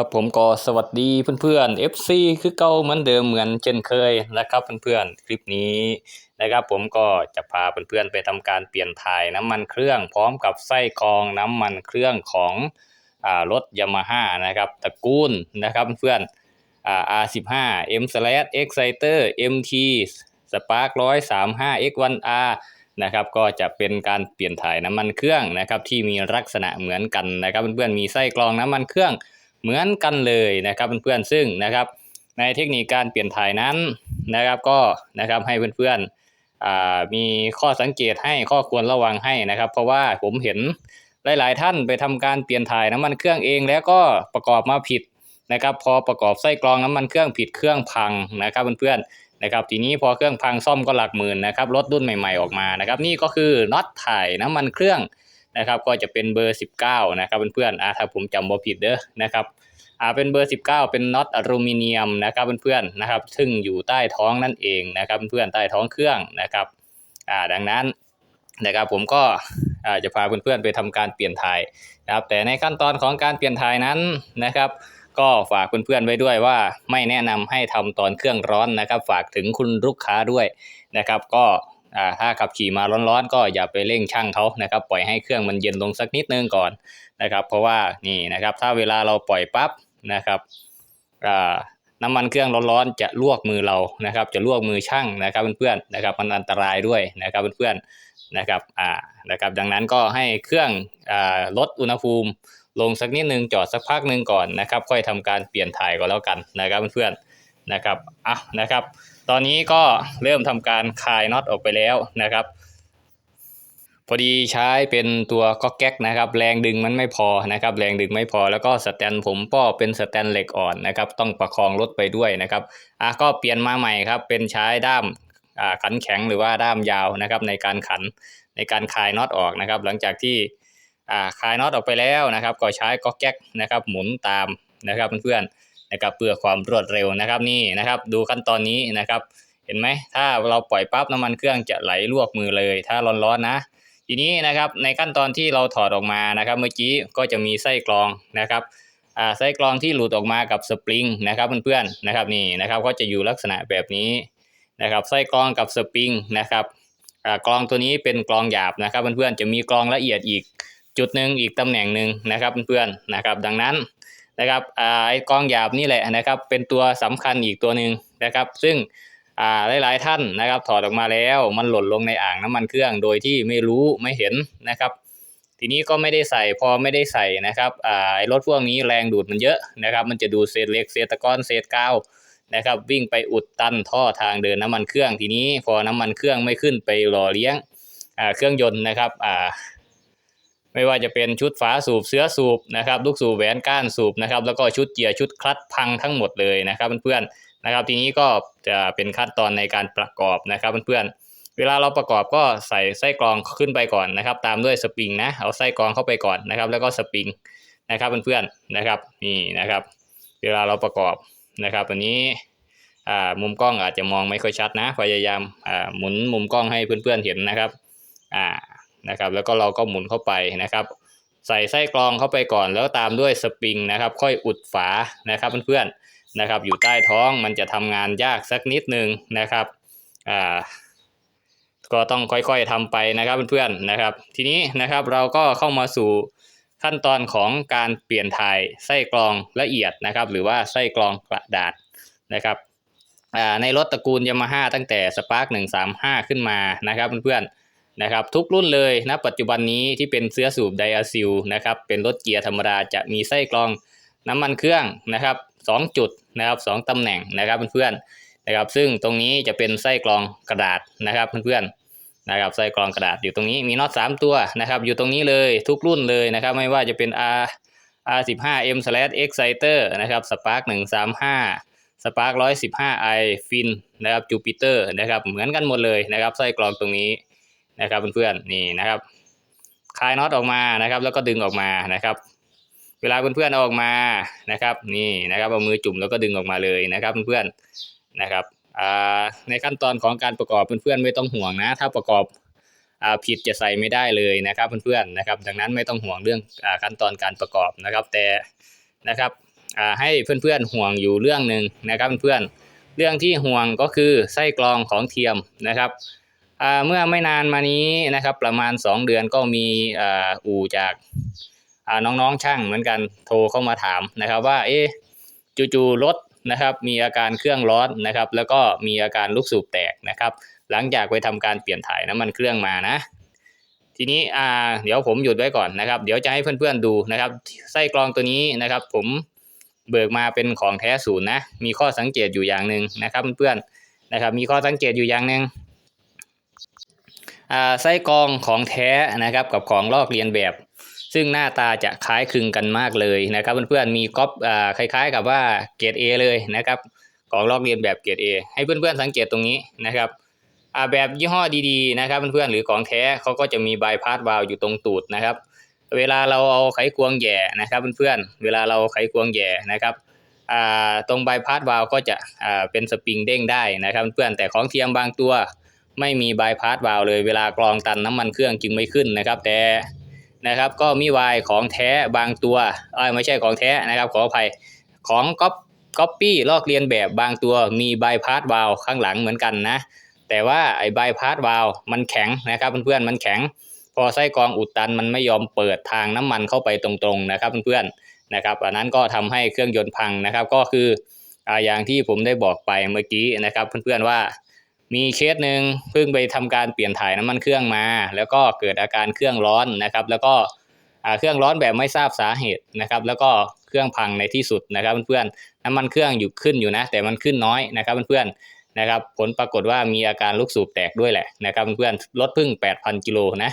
ครับผมก็สวัสดีเพื่อนๆ FC คือเก่าเหมือนเดิมเหมือนเช่นเคยนะครับเพื่อนๆ คลิปนี้นะครับผมก็จะพาเพื่อนๆไปทำการเปลี่ยนถ่ายน้ำมันเครื่องพร้อมกับไส้กรองน้ำมันเครื่องของอ่ารถยามาฮ่านะครับตระกูลนะครับเพื่อนๆอ่า R15 M slash Exciter MT Spark 135 X1R นะครับก็จะเป็นการเปลี่ยนถ่ายน้ำมันเครื่องนะครับที่มีลักษณะเหมือนกันนะครับเพื่อนๆมีไส้กรองน้ำมันเครื่อง เหมือนกันเลยนะครับเพื่อนๆซึ่งนะครับ ในเทคนิคการเปลี่ยนถ่ายนั้นนะครับก็นะครับให้เพื่อนๆมีข้อสังเกตให้ข้อควรระวังให้นะครับ เพราะว่าผมเห็นหลาย ๆ ท่านไปทำการเปลี่ยนถ่ายน้ำมันเครื่องเองแล้วก็ประกอบมาผิดนะครับ พอประกอบไส้กรองน้ำมันเครื่องผิดเครื่องพังนะครับเพื่อนๆนะครับ ทีนี้พอเครื่องพังซ่อมก็หลักหมื่นนะครับรถรุ่นใหม่ ๆ ออกมานะครับ นี่ก็คือน็อตถ่ายน้ำมันเครื่อง นะครับก็จะเป็นเบอร์ 19 นะครับเพื่อนๆอ่าถ้าผมจำบ่ผิดเด้อนะครับอ่าเป็นเบอร์ 19 เป็นน็อตอลูมิเนียมนะครับเพื่อนๆนะครับ ซึ่งอยู่ใต้ท้องนั่นเองนะครับเพื่อนๆใต้ท้องเครื่องนะครับอ่าดังนั้นนะครับผมก็อ่าจะพาเพื่อนๆไปทำการเปลี่ยนถ่ายนะครับ แต่ในขั้นตอนของการเปลี่ยนถ่ายนั้นนะครับ ก็ฝากเพื่อนๆไว้ด้วยว่าไม่แนะนำให้ทำตอนเครื่องร้อนนะครับ ฝากถึงคุณลูกค้าด้วยนะครับ ก็ ถ้าขับขี่มาร้อนๆ ก็อย่าไปเร่งช่างเขานะครับ ปล่อยให้เครื่องมันเย็นลงสักนิดนึงก่อนนะครับ เพราะว่านี่นะครับ ถ้าเวลาเราปล่อยปั๊บนะครับอ่าน้ำมันเครื่องร้อนๆจะลวกมือเรานะครับ จะลวกมือช่างนะครับเพื่อนๆนะครับ มันอันตรายด้วยนะครับเพื่อนๆนะครับอ่านะครับ ดังนั้นก็ให้เครื่องอ่าลดอุณหภูมิลงสักนิดนึงจอดสักพักหนึ่งก่อนนะครับ ค่อยทำการเปลี่ยนถ่ายก็แล้วกันนะครับเพื่อนๆนะครับอะนะครับ ตอนนี้ก็เริ่มทำการคลายน็อตออกไปแล้วนะครับ พอดีใช้เป็นตัวก๊อกแก๊กนะครับ แรงดึงมันไม่พอนะครับ แรงดึงไม่พอแล้วก็สแตนผมก็เป็นสแตนเหล็กอ่อนนะครับ ต้องประคองรถไปด้วยนะครับอะก็เปลี่ยนมาใหม่ครับ เป็นใช้ด้ามอ่าขันแข็งหรือว่าด้ามยาวนะครับ ในการขันในการคลายน็อตออกนะครับ หลังจากที่อ่าคลายน็อตออกไปแล้วนะครับ ก็ใช้ก๊อกแก๊กนะครับ หมุนตามนะครับเพื่อนๆ นะครับเพื่อความรวดเร็วนะครับนี่นะครับดูขั้นตอนนี้นะครับ เห็นไหมถ้าเราปล่อยปั๊บน้ำมันเครื่องจะไหลลวกมือเลย ถ้าร้อนๆนะ ทีนี้นะครับในขั้นตอนที่เราถอดออกมานะครับ เมื่อกี้ก็จะมีไส้กรองนะครับอ่าไส้กรองที่หลุดออกมากับสปริงนะครับเพื่อนๆนะครับนี่นะครับก็จะอยู่ลักษณะแบบนี้นะครับไส้กรองกับสปริงนะครับอ่ากรองตัวนี้เป็นกรองหยาบนะครับเพื่อนๆจะมีกรองละเอียดอีกจุดหนึ่งอีกตำแหน่งหนึ่งนะครับเพื่อนๆนะครับ ดังนั้น นะครับอ่าไอ้กองหยาบนี่แหละนะครับเป็นตัวสำคัญอีกตัวหนึ่งนะครับ ซึ่งอ่าหลายๆท่านนะครับถอดออกมาแล้วมันหล่นลงในอ่างน้ำมันเครื่อง โดยที่ไม่รู้ไม่เห็นนะครับ ทีนี้ก็ไม่ได้ใส่พอไม่ได้ใส่นะครับอ่าไอ้รถพวกนี้แรงดูดมันเยอะนะครับ มันจะดูดเศษเหล็กเศษตะกอนเศษกาวนะครับ วิ่งไปอุดตันท่อทางเดินน้ำมันเครื่องทีนี้พอน้ำมันเครื่องไม่ขึ้นไปหล่อเลี้ยงอ่าเครื่องยนต์นะครับอ่า ไม่ว่าจะเป็นชุดฝาสูบเสื้อสูบนะครับลูกสูบแหวนก้านสูบนะครับแล้วก็ชุดเกียร์ชุดคลัตช์พังทั้งหมดเลยนะครับเพื่อนๆนะครับทีนี้ก็จะเป็นขั้นตอนในการประกอบนะครับเพื่อนๆเวลาเราประกอบก็ใส่ไส้กรองขึ้นไปก่อนนะครับ ตามด้วยสปริงนะเอาไส้กรองเข้าไปก่อนนะครับ แล้วก็สปริงนะครับเพื่อนๆนะครับนี่นะครับ เวลาเราประกอบนะครับอันนี้อ่ามุมกล้องอาจจะมองไม่ค่อยชัดนะ พยายามอ่าหมุนมุมกล้องให้เพื่อนๆเห็นนะครับอ่า นะครับแล้วก็เราก็หมุนเข้าไปนะครับ ใส่ไส้กรองเข้าไปก่อนแล้วตามด้วยสปริงนะครับ ค่อยอุดฝานะครับเพื่อนๆนะครับ อยู่ใต้ท้องมันจะทำงานยากสักนิดนึงนะครับอ่าก็ต้องค่อยๆทำไปนะครับเพื่อนๆนะครับ ทีนี้นะครับเราก็เข้ามาสู่ขั้นตอนของการเปลี่ยนถ่ายไส้กรองละเอียดนะครับ หรือว่าไส้กรองกระดาษนะครับอ่าในรถตระกูลยามาฮ่าตั้งแต่สปาร์ก135 ขึ้นมานะครับเพื่อนๆ นะครับทุกรุ่นเลยนะปัจจุบันนี้ที่เป็นเสื้อสูบไดอะซิลนะครับเป็นรถเกียร์ธรรมดาจะมีไส้กรองน้ำมันเครื่องนะครับ2จุดนะครับ2ตำแหน่งนะครับเพื่อนๆนะครับ ซึ่งตรงนี้จะเป็นไส้กรองกระดาษนะครับเพื่อนๆนะครับไส้กรองกระดาษอยู่ตรงนี้มีน็อต3ตัวนะครับอยู่ตรงนี้เลยทุกรุ่นเลยนะครับไม่ว่าจะเป็น R R15M slash Exciter นะครับ Spark 135 Spark 115i Fin นะครับ Jupiter นะครับเหมือนกันหมดเลยนะครับไส้กรองตรงนี้ นะครับเพื่อนๆนี่นะครับคลายน็อตออกมานะครับ แล้วก็ดึงออกมานะครับ เวลาเพื่อนๆเอาออกมานะครับ นี่นะครับเอามือจุ่มแล้วก็ดึงออกมาเลยนะครับเพื่อนๆนะครับในขั้นตอนของการประกอบเพื่อนๆไม่ต้องห่วงนะ ถ้าประกอบอผิดจะใส่ไม่ได้เลยนะครับเพื่อนๆนะครับ ดังนั้นไม่ต้องห่วงเรื่องอขั้นตอนการประกอบนะครับ แต่นะครับให้เพื่อนๆห่วงอยู่เรื่องหนึ่งนะครับเพื่อนๆเรื่องที่ห่วงก็คือไส้กรองของเทียมนะครับ เมื่อไม่นานมานี้นะครับ ประมาณ 2 เดือนก็มีอ,อู่จากน้องๆช่างเหมือนกันโทรเข้ามาถามนะครับว่าเอ๊ะจู่ๆรถนะครับ มีอาการเครื่องร้อนนะครับ แล้วก็มีอาการลูกสูบแตกนะครับ หลังจากไปทำการเปลี่ยนถ่ายน้ำมันเครื่องมานะ ทีนี้อ่าเดี๋ยวผมหยุดไว้ก่อนนะครับ เดี๋ยวจะให้เพื่อนๆดูนะครับ ไส้กรองตัวนี้นะครับ ผมเบิกมาเป็นของแท้ศูนย์นะ มีข้อสังเกตอยู่อย่างหนึ่งนะครับ เพื่อนๆนะครับ มีข้อสังเกตอยู่อย่างหนึ่ง ไส้กรองของแท้นะครับกับของลอกเลียนแบบ ซึ่งหน้าตาจะคล้ายคลึงกันมากเลยนะครับเพื่อนๆมีก๊อปอคล้าย ๆ กับว่าเกรด A เลยนะครับของลอกเลียนแบบเกรด A ให้เพื่อนๆสังเกตตรงนี้นะครับแบบยี่ห้อดีๆนะครับเพื่อนๆหรือของแท้เขาก็จะมีบายพาสวาล์วอยู่ตรงตูดนะครับ เวลาเราเอาไขควงแย่นะครับเพื่อนๆเวลาเราไขควงแย่นะครับตรงบายพาสวาล์วก็จะเป็นสปริงเด้งได้นะครับเพื่อนๆแต่ของเทียมบางตัว ไม่มีบายพาสวาล์วเลยเวลากรองตันน้ำมันเครื่องจึงไม่ขึ้นนะครับ แต่นะครับก็มีวายของแท้บางตัวเอ้ไม่ใช่ของแท้นะครับขออภัยของก๊อปก๊อปปี้ลอกเลียนแบบบางตัวมีบายพาสวาล์วข้างหลังเหมือนกันนะ แต่ว่าไอ้ใบพาสวาลมันแข็งนะครับเพื่อนๆมันแข็ง พอไส้กรองอุดตันมันไม่ยอมเปิดทางน้ำมันเข้าไปตรงๆนะครับเพื่อนๆนะครับอันนั้นก็ทำให้เครื่องยนต์พังนะครับก็คืออ่าอย่างที่ผมได้บอกไปเมื่อกี้นะครับเพื่อนๆว่า มีเคสหนึ่งเพิ่งไปทำการเปลี่ยนถ่ายน้ำมันเครื่องมา แล้วก็เกิดอาการเครื่องร้อนนะครับ แล้วก็เครื่องร้อนแบบไม่ทราบสาเหตุนะครับ แล้วก็เครื่องพังในที่สุดนะครับเพื่อนๆน้ำมันเครื่องอยู่ขึ้นอยู่นะ แต่มันขึ้นน้อยนะครับเพื่อนๆนะครับ ผลปรากฏว่ามีอาการลูกสูบแตกด้วยแหละนะครับเพื่อนๆรถพิ่ง 8,000 กิโลนะ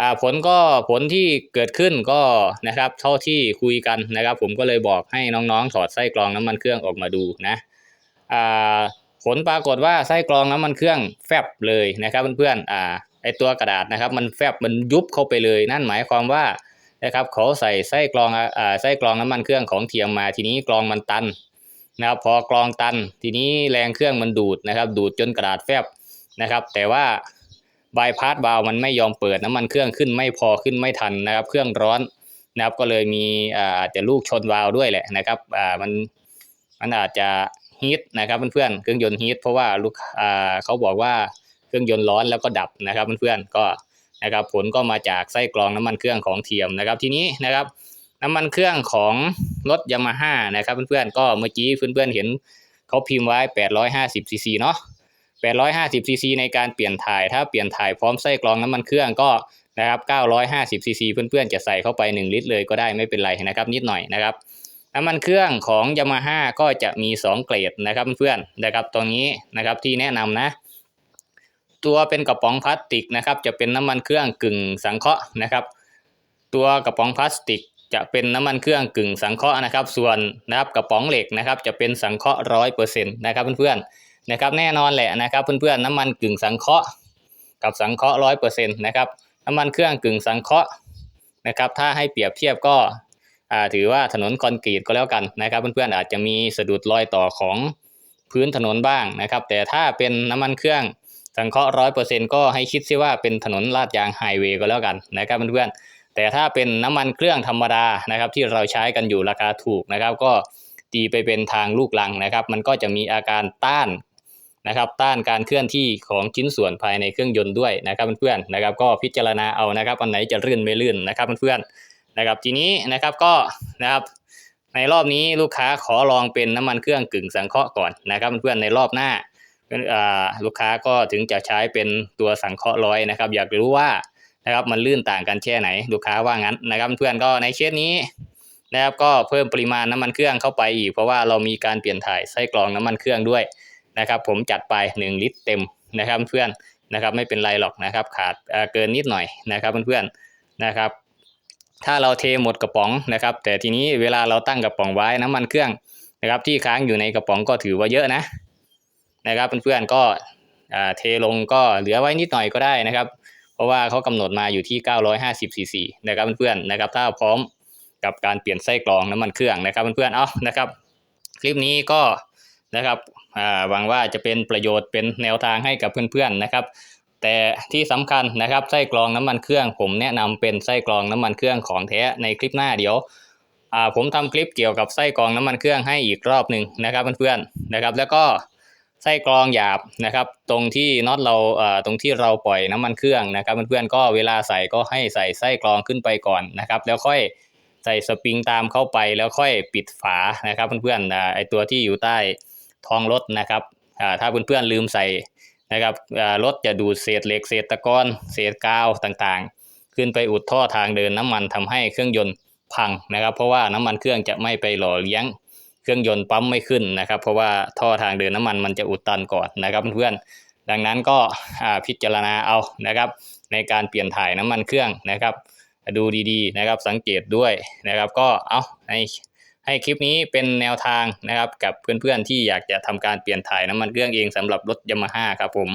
อ่าผลก็ผลที่เกิดขึ้นก็นะครับเท่าที่คุยกันนะครับ ผมก็เลยบอกให้น้องๆ ถอดไส้กรองน้ำมันเครื่องออกมาดูนะอ่า ผลปรากฏว่าไส้กรองน้ำมันเครื่องแฟบเลยนะครับเพื่อนๆอ่าไอตัวกระดาษนะครับ มันแฟบมันยุบเข้าไปเลย นั่นหมายความว่านะครับเขาใส่ไส้กรองอ่าไส้กรองน้ำมันเครื่องของเทียมมาทีนี้กรองมันตันนะครับพอกรองตันทีนี้แรงเครื่องมันดูดนะครับ ดูดจนกระดาษแฟบนะครับ แต่ว่าบายพาสวาลวมันไม่ยอมเปิดน้ำมันเครื่องขึ้นไม่พอขึ้นไม่ทันนะครับ เครื่องร้อนนะครับก็เลยมีอ่าจจะลูกชนวาล์วด้วยแหละนะครับอ่ามันมันอาจจะ ฮีทนะครับเพื่อนๆเครื่องยนต์ฮีทเพราะว่าลูกอ่าเขาบอกว่าเครื่องยนต์ร้อนแล้วก็ดับนะครับเพื่อนๆก็นะครับผลก็มาจากไส้กรองน้ำมันเครื่องของเทียมนะครับ ทีนี้นะครับน้ำมันเครื่องของรถยามาฮ่านะครับเพื่อนๆก็เมื่อกี้เพื่อนๆเห็นเขาพิมพ์ไว้ 850ซีซีเนาะ850ซีซีในการเปลี่ยนถ่าย ถ้าเปลี่ยนถ่ายพร้อมไส้กรองน้ำมันเครื่องก็นะครับ950ซีซีเพื่อนๆจะใส่เข้าไป 1 ลิตรเลยก็ได้ไม่เป็นไรนะครับนิดหน่อยนะครับ น้ำมันเครื่องของยามาฮ่าก็จะมี 2 เกรดนะครับเพื่อนๆนะครับตรงนี้นะครับที่แนะนำนะ ตัวเป็นกระป๋องพลาสติกนะครับ จะเป็นน้ำมันเครื่องกึ่งสังเคราะห์นะครับ ตัวกระป๋องพลาสติกจะเป็นน้ำมันเครื่องกึ่งสังเคราะห์นะครับ ส่วนนะครับกระป๋องเหล็กนะครับ จะเป็นสังเคราะห์ร้อยเปอร์เซ็นต์นะครับเพื่อนๆนะครับแน่นอนแหละนะครับเพื่อนๆน้ำมันกึ่งสังเคราะห์กับสังเคราะห์ร้อยเปอร์เซ็นต์นะครับน้ำมันเครื่องกึ่งสังเคราะห์นะครับ ถ้าให้เปรียบเทียบก็ ถือว่าถนนคอนกรีตก็แล้วกันนะครับ เพื่อนๆอาจจะมีสะดุดรอยต่อของพื้นถนนบ้างนะครับ แต่ถ้าเป็นน้ำมันเครื่องสังเคราะห์ร้อยเปอร์เซ็นต์ก็ให้คิดซิว่าเป็นถนนลาดยางไฮเวย์ก็แล้วกันนะครับเพื่อนๆแต่ถ้าเป็นน้ำมันเครื่องธรรมดานะครับ ที่เราใช้กันอยู่ราคาถูกนะครับ ก็ตีไปเป็นทางลูกลังนะครับ มันก็จะมีอาการต้านนะครับ ต้านการเคลื่อนที่ของชิ้นส่วนภายในเครื่องยนต์ด้วยนะครับเพื่อนๆนะครับ ก็พิจารณาเอานะครับอันไหนจะลื่นไม่ลื่นนะครับเพื่อนๆ นะครับทีนี้นะครับก็นะครับในรอบนี้ลูกค้าขอลองเป็นน้ำมันเครื่องกึ่งสังเคราะห์ก่อนนะครับเพื่อนๆในรอบหน้าอ่าลูกค้าก็ถึงจะใช้เป็นตัวสังเคราะห์ร้อยนะครับ อยากรู้ว่านะครับมันลื่นต่างกันแค่ไหน ลูกค้าว่างั้นนะครับเพื่อนก็ในเคสนี้นะครับก็เพิ่มปริมาณน้ำมันเครื่องเข้าไปอีก เพราะว่าเรามีการเปลี่ยนถ่ายไส้กรองน้ำมันเครื่องด้วยนะครับ ผมจัดไป 1 ลิตรเต็มนะครับเพื่อนนะครับไม่เป็นไรหรอกนะครับ ขาดเกินนิดหน่อยนะครับเพื่อนๆนะครับ ถ้าเราเทหมดกระป๋องนะครับ แต่ทีนี้เวลาเราตั้งกระป๋องไว้น้ำมันเครื่องนะครับ ที่ค้างอยู่ในกระป๋องก็ถือว่าเยอะนะนะครับเพื่อนๆก็เทลงก็เหลือไว้นิดหน่อยก็ได้นะครับ เพราะว่าเขากำหนดมาอยู่ที่ 950ซีซีนะครับเพื่อนๆนะครับ ถ้าพร้อมกับการเปลี่ยนไส้กรองน้ำมันเครื่องนะครับเพื่อนๆเอานะครับ คลิปนี้ก็นะครับหวังว่าจะเป็นประโยชน์เป็นแนวทางให้กับเพื่อนๆนะครับ แต่ที่สำคัญนะครับไส้กรองน้ำมันเครื่อง ผมแนะนำเป็นไส้กรองน้ำมันเครื่องของแท้ในคลิปหน้าเดี๋ยวผมทำคลิปเกี่ยวกับไส้กรองน้ำมันเครื่องให้อีกรอบหนึ่งนะครับเพื่อนๆนะครับ แล้วก็ไส้กรองหยาบนะครับ ตรงที่น็อตเราตรงที่เราปล่อยน้ำมันเครื่องนะครับเพื่อนๆก็เวลาใส่ก็ให้ใส่ไส้กรองขึ้นไปก่อนนะครับ แล้วค่อยใส่สปริงตามเข้าไปแล้วค่อยปิดฝานะครับเพื่อนๆไอตัวที่อยู่ใต้ท้องรถนะครับถ้าเพื่อนๆลืมใส่ นะครับรถจะดูดเศษเหล็กเศษตะกอนเศษกาวต่างๆ ขึ้นไปอุดท่อทางเดินน้ำมันทำให้เครื่องยนต์พังนะครับ เพราะว่าน้ำมันเครื่องจะไม่ไปหล่อเลี้ยงเครื่องยนต์ปั๊มไม่ขึ้นนะครับ เพราะว่าท่อทางเดินน้ำมันมันจะอุดตันก่อนนะครับเพื่อนดังนั้นก็พิจารณาเอานะครับ ในการเปลี่ยนถ่ายน้ำมันเครื่องนะครับ ดูดีๆนะครับสังเกตด้วยนะครับก็เอาให้ ให้คลิปนี้เป็นแนวทางนะครับกับเพื่อนๆที่อยากจะทำการเปลี่ยนถ่ายน้ำมันเครื่องเองสำหรับรถยามาฮ่าครับผม